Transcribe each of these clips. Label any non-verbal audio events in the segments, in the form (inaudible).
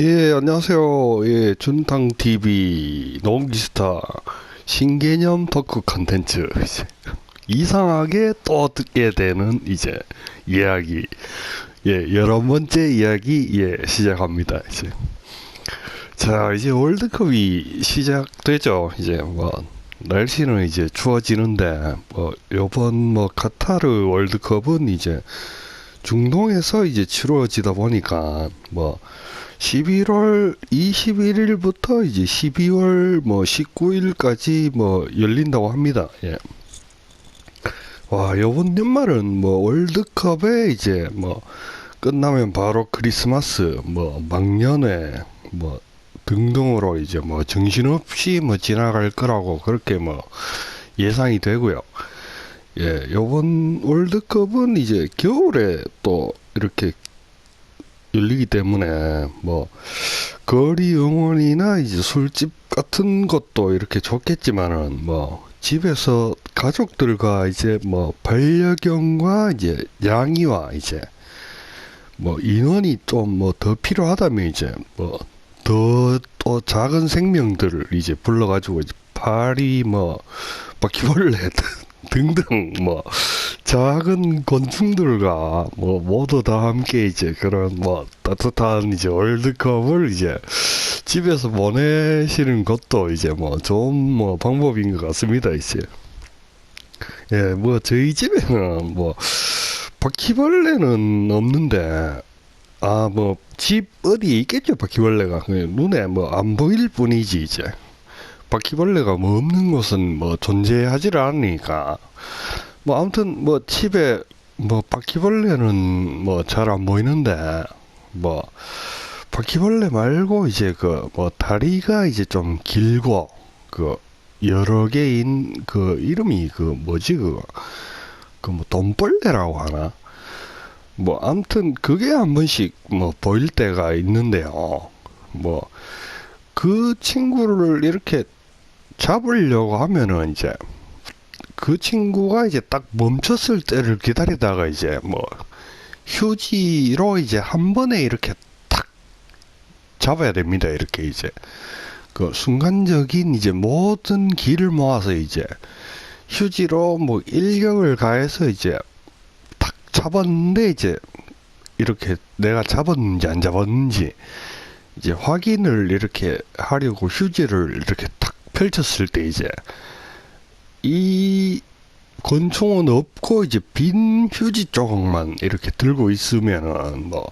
예, 안녕하세요. 예, 준탕 TV 농기스타 신개념 토크 컨텐츠 이상하게 또 듣게 되는 이제 이야기 예, 여러 번째 이야기 예, 시작합니다. 이제 자, 이제 월드컵이 시작되죠. 이제 뭐 날씨는 이제 추워지는데 뭐 요번 뭐 카타르 월드컵은 이제 중동에서 이제 치러지다 보니까 뭐 11월 21일부터 이제 12월 뭐 19일까지 뭐 열린다고 합니다. 예. 와, 요번 연말은 뭐 월드컵에 이제 뭐 끝나면 바로 크리스마스, 뭐 막년회, 뭐 등등으로 이제 뭐 정신없이 뭐 지나갈 거라고 그렇게 뭐 예상이 되고요. 예, 요번 월드컵은 이제 겨울에 또 이렇게 열리기 때문에 뭐 거리 응원이나 이제 술집 같은 것도 이렇게 좋겠지만은 뭐 집에서 가족들과 이제 뭐 반려견과 이제 양이와 이제 뭐 인원이 좀 뭐 더 필요하다면 이제 뭐 더 또 작은 생명들을 이제 불러가지고 이제 파리 뭐 바퀴벌레 (laughs) 등등 뭐 작은 곤충들과 뭐 모두 다 함께 이제 그런 뭐 따뜻한 이제 월드컵을 이제 집에서 보내시는 것도 이제 뭐 좋은 뭐 방법인 것 같습니다 이제. 예 뭐 저희 집에는 뭐 바퀴벌레는 없는데 아 뭐 집 어디에 있겠죠 바퀴벌레가. 그 눈에 뭐 안 보일 뿐이지 이제. 바퀴벌레가 뭐 없는 곳은 뭐 존재하지를 않으니까 뭐 아무튼 뭐 집에 뭐 바퀴벌레는 뭐 잘 안 보이는데 뭐 바퀴벌레 말고 이제 그 뭐 다리가 이제 좀 길고 그 여러 개인 그 이름이 그 뭐지 그거 그뭐 돈벌레라고 하나? 뭐 아무튼 그게 한 번씩 뭐 보일 때가 있는데요. 뭐 그 친구를 이렇게 잡으려고 하면은 이제 그 친구가 이제 딱 멈췄을 때를 기다리다가 이제 뭐 휴지로 이제 한 번에 이렇게 탁 잡아야 됩니다. 이렇게 이제 그 순간적인 이제 모든 기를 모아서 이제 휴지로 뭐 일격을 가해서 이제 탁 잡았는데 이제 이렇게 내가 잡았는지 안 잡았는지 이제 확인을 이렇게 하려고 휴지를 이렇게 탁 펼쳤을 때 이제 이 권총은 없고 이제 빈 휴지 조각만 이렇게 들고 있으면은 뭐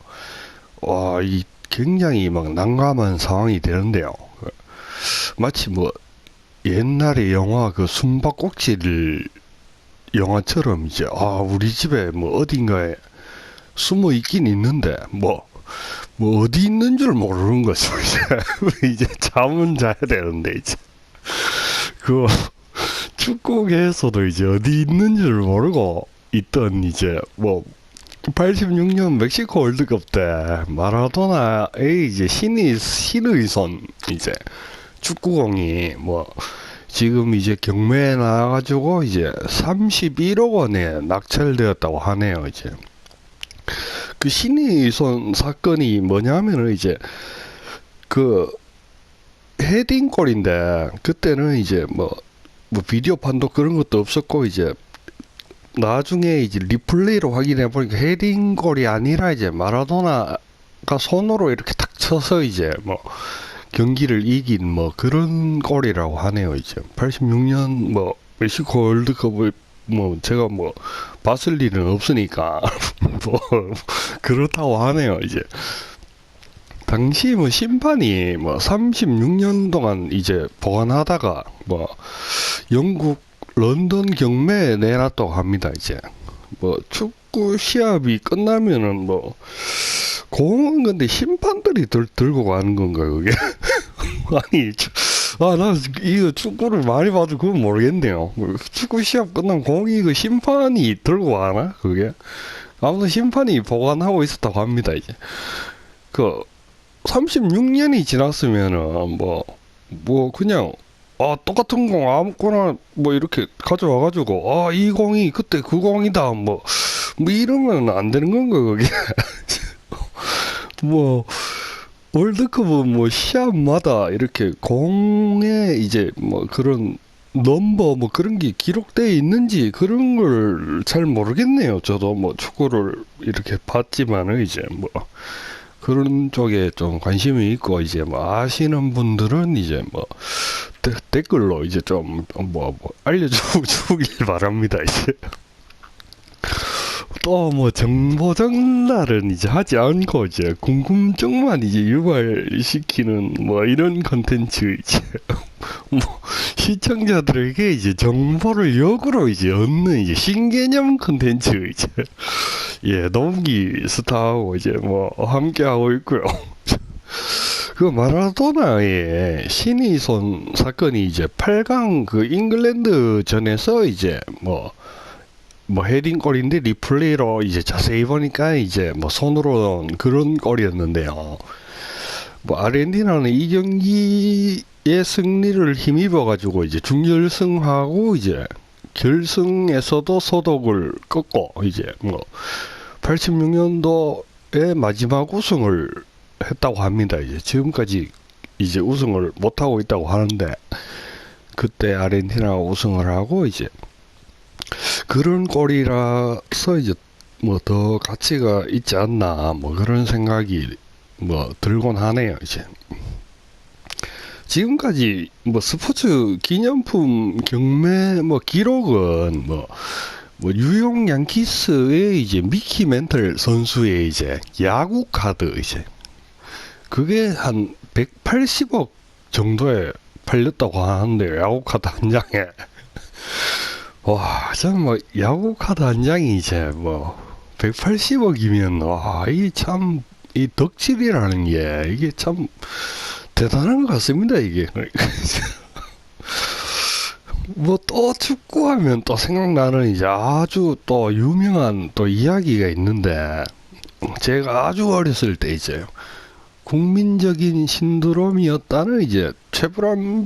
와 이 굉장히 막 난감한 상황이 되는데요. 그 마치 뭐 옛날에 영화 그 숨바꼭질 영화처럼 이제 아 우리 집에 뭐 어딘가에 숨어 있긴 있는데 뭐뭐 어디 있는 줄 모르는 거죠 이제 (laughs) 이제 잠은 자야 되는데 이제 그 축구계에서도 이제 어디 있는 줄 모르고 있던 이제 뭐 86년 멕시코 월드컵 때 마라도나의 이제 신의 신의 손 이제 축구공이 뭐 지금 이제 경매에 나와가지고 이제 31억 원에 낙찰되었다고 하네요 이제. 그 신의 손 사건이 뭐냐면은 이제 그 헤딩골인데 그때는 이제 뭐, 뭐 비디오 판도 그런 것도 없었고 이제 나중에 이제 리플레이로 확인해 보니까 헤딩골이 아니라 이제 마라도나가 손으로 이렇게 탁 쳐서 이제 뭐 경기를 이긴 뭐 그런 골이라고 하네요 이제. 86년 뭐 멕시코 월드컵을 뭐 제가 뭐 봤을 일은 없으니까 (laughs) 뭐 그렇다고 하네요 이제 당시 뭐 심판이 뭐 36년 동안 이제 보관하다가 뭐 영국 런던 경매에 내놨다고 합니다 이제. 뭐 축구 시합이 끝나면은 뭐 공은 근데 심판들이 들, 들고 가는 건가 그게? (laughs) 아니 아 나 이거 축구를 많이 봐도 그건 모르겠네요. 축구 시합 끝나면 공이 그 심판이 들고 가나 그게? 아무튼 심판이 보관하고 있었다고 합니다 이제. 그 36년이 지났으면은 뭐, 뭐, 그냥, 아, 똑같은 공 아무거나 뭐 이렇게 가져와가지고, 아, 이 공이 그때 그 공이다, 뭐, 뭐 이러면 안 되는 건가, 그게. (laughs) 뭐, 월드컵은 뭐 시합마다 이렇게 공에 이제 뭐 그런 넘버 뭐 그런 게 기록되어 있는지 그런 걸 잘 모르겠네요. 저도 뭐 축구를 이렇게 봤지만은 이제 뭐 그런 쪽에 좀 관심이 있고 이제 뭐 아시는 분들은 이제 뭐 데- 댓글로 이제 좀뭐 뭐 알려주길 (laughs) 바랍니다. 이제 또 뭐 정보 전달은 이제 하지 않고 이제 궁금증만 이제 유발시키는 뭐 이런 컨텐츠 이제 (laughs) 뭐 시청자들에게 이제 정보를 역으로 이제 얻는 이제 신개념 컨텐츠 이제 (laughs) 예 농기 스타하고 이제 뭐 함께 하고 있고요. (laughs) 그 마라도나의 신의 손 사건이 이제 8강 그 잉글랜드 전에서 이제 뭐 뭐 헤딩 골인데 리플레이로 이제 자세히 보니까 이제 뭐 손으로 그런 골이었는데요. 뭐 아르헨티나는 이 경기의 승리를 힘입어 가지고 이제 준결승하고 이제 결승에서도 소독을 꺾고 이제 뭐 86년도에 마지막 우승을 했다고 합니다. 이제 지금까지 이제 우승을 못 하고 있다고 하는데 그때 아르헨티나가 우승을 하고 이제 그런 꼴이라서 이제 뭐 더 가치가 있지 않나 뭐 그런 생각이 뭐 들곤 하네요 이제. 지금까지 뭐 스포츠 기념품 경매 뭐 기록은 뭐, 뭐 뉴욕 양키스의 이제 미키 멘틀 선수의 이제 야구 카드 이제. 그게 한 180억 정도에 팔렸다고 하는데 야구 카드 한 장에 와, 저는 뭐 야구 카드 한 장이 이제 뭐 180억이면 와, 이게 참 이 덕질이라는 게 이게 참 대단한 것 같습니다, 이게. (laughs) 뭐 또 축구하면 또 생각나는 이제 아주 또 유명한 또 이야기가 있는데 제가 아주 어렸을 때 이제 국민적인 신드롬이었다는 이제 최불암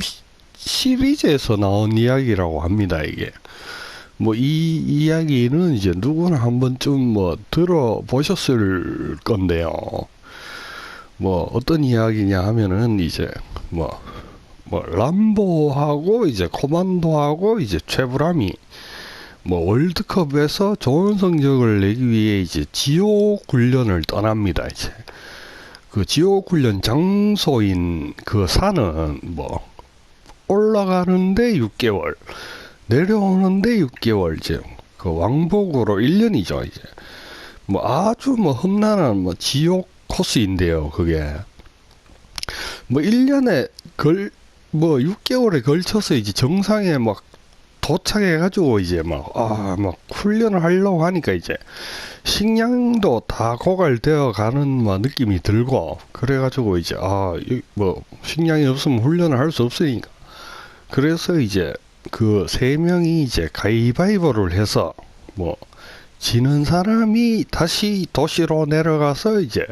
시- 시리즈에서 나온 이야기라고 합니다, 이게. 뭐 이 이야기는 이제 누구나 한 번쯤 뭐 들어보셨을 건데요. 뭐 어떤 이야기냐 하면은 이제 뭐뭐 람보하고 이제 코만도하고 이제 최불암이 뭐 월드컵에서 좋은 성적을 내기 위해 이제 지옥 훈련을 떠납니다. 이제 그 지옥 훈련 장소인 그 산은 뭐 올라가는데 6개월, 내려오는데 6개월 이제 그 왕복으로 1년이죠 이제. 뭐 아주 뭐 험난한 뭐 지옥 코스인데요 그게. 뭐 1년에 걸 뭐 6개월에 걸쳐서 이제 정상에 막 도착해 가지고 이제 막 아 막 훈련을 하려고 하니까 이제 식량도 다 고갈되어 가는 뭐 느낌이 들고 그래 가지고 이제 아 뭐 식량이 없으면 훈련을 할 수 없으니까 그래서 이제 그 세 명이 이제 가위바위보를 해서 뭐 지는 사람이 다시 도시로 내려가서 이제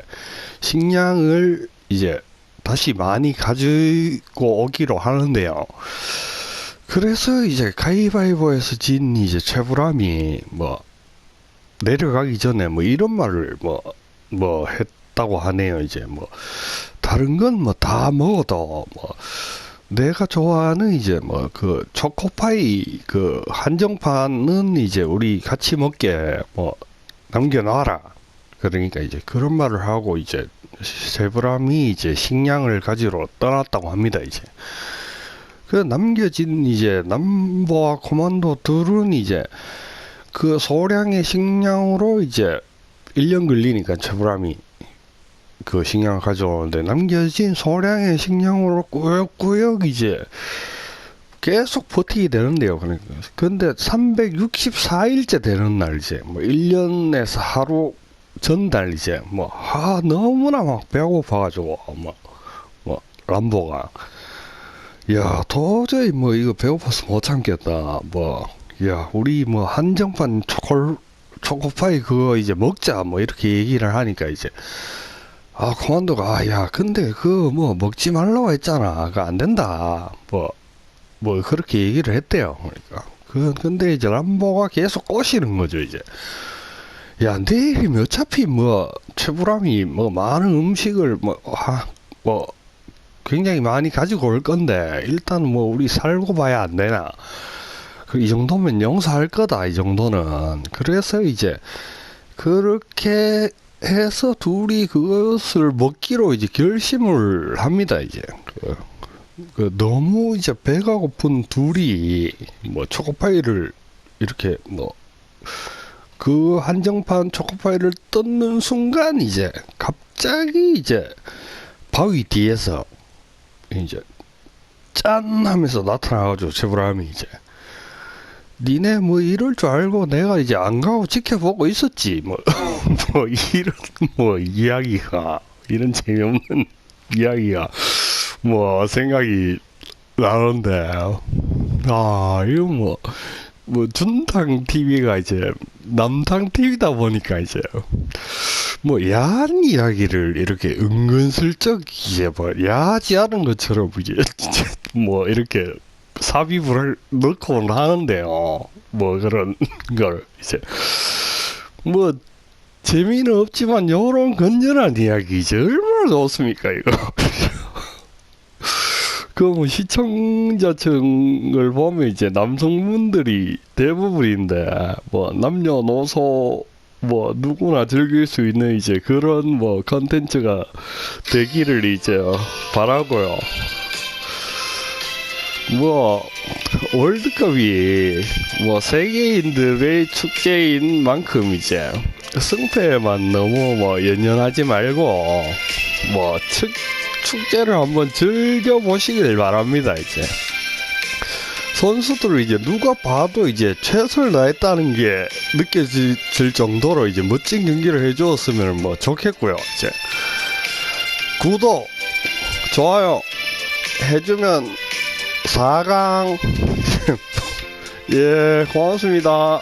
식량을 이제 다시 많이 가지고 오기로 하는데요. 그래서 이제 가위바위보에서 진 이제 최불암이 뭐 내려가기 전에 뭐 이런 말을 뭐 뭐 했다고 하네요. 이제 뭐 다른 건 뭐 다 먹어도 뭐 내가 좋아하는 이제 뭐 그 초코파이 그 한정판은 이제 우리 같이 먹게 뭐 남겨놔라. 그러니까 이제 그런 말을 하고 이제 세브람이 이제 식량을 가지러 떠났다고 합니다. 이제 그 남겨진 이제 남보와 코만도 둘은 이제 그 소량의 식량으로 이제 1년 걸리니까 최불암이 그 식량을 가져오는데 남겨진 소량의 식량으로 꾸역꾸역 이제 계속 버티게 되는데요. 그러니까. 근데 364일째 되는 날 이제 뭐 1년에서 하루 전달 이제 뭐 아, 너무나 막 배고파 가지고 뭐, 뭐 람보가 야 도저히 뭐 이거 배고파서 못 참겠다 뭐 야 우리 뭐 한정판 초콜 초코파이 그거 이제 먹자 뭐 이렇게 얘기를 하니까 이제 아 코만도가 아, 야 근데 그거 뭐 먹지 말라고 했잖아. 그거 안 된다. 뭐뭐 그렇게 얘기를 했대요. 그러니까. 그 근데 이제 람보가 계속 꼬시는 거죠 이제. 야 내일이면 어차피 뭐 최불암이 뭐 많은 음식을 뭐 아, 뭐 굉장히 많이 가지고 올 건데 일단 뭐 우리 살고 봐야 안 되나. 그 이 정도면 용서할 거다 이 정도는. 그래서 이제 그렇게 해서 둘이 그것을 먹기로 이제 결심을 합니다 이제. 그, 그 너무 이제 배가 고픈 둘이 뭐 초코파이를 이렇게 뭐 그 한정판 초코파이를 뜯는 순간 이제 갑자기 이제 바위 뒤에서 이제 짠 하면서 나타나가지고 제브람이 이제 니네 뭐 이럴 줄 알고 내가 이제 안 가고 지켜보고 있었지. 뭐, (laughs) 뭐 이런 뭐 이야기가 이런 재미없는 (laughs) 이야기가 뭐 생각이 나는데. 아 이거 뭐뭐 준탕 TV가 이제 남탕 TV다 보니까 이제 뭐 야한 이야기를 이렇게 은근슬쩍 이제 뭐 야하지 않은 것처럼 이제 (laughs) 뭐 이렇게 삽입을 넣고 하는데요. 뭐 그런 (laughs) 걸 이제 뭐 재미는 없지만 요런 건전한 이야기 이제 얼마나 좋습니까 이거. (laughs) 그뭐 시청자층을 보면 이제 남성분들이 대부분인데 뭐 남녀노소 뭐 누구나 즐길 수 있는 이제 그런 뭐 컨텐츠가 되기를 이제 바라고요. 뭐 월드컵이 뭐 세계인들의 축제인 만큼 이제 승패에만 너무 뭐 연연하지 말고 뭐 축, 축제를 한번 즐겨 보시길 바랍니다 이제. 선수들을 이제 누가 봐도 이제 최선을 다했다는 게 느껴질 정도로 이제 멋진 경기를 해주었으면 뭐 좋겠고요 이제. 구독 좋아요 해주면 4강. (laughs) 예 고맙습니다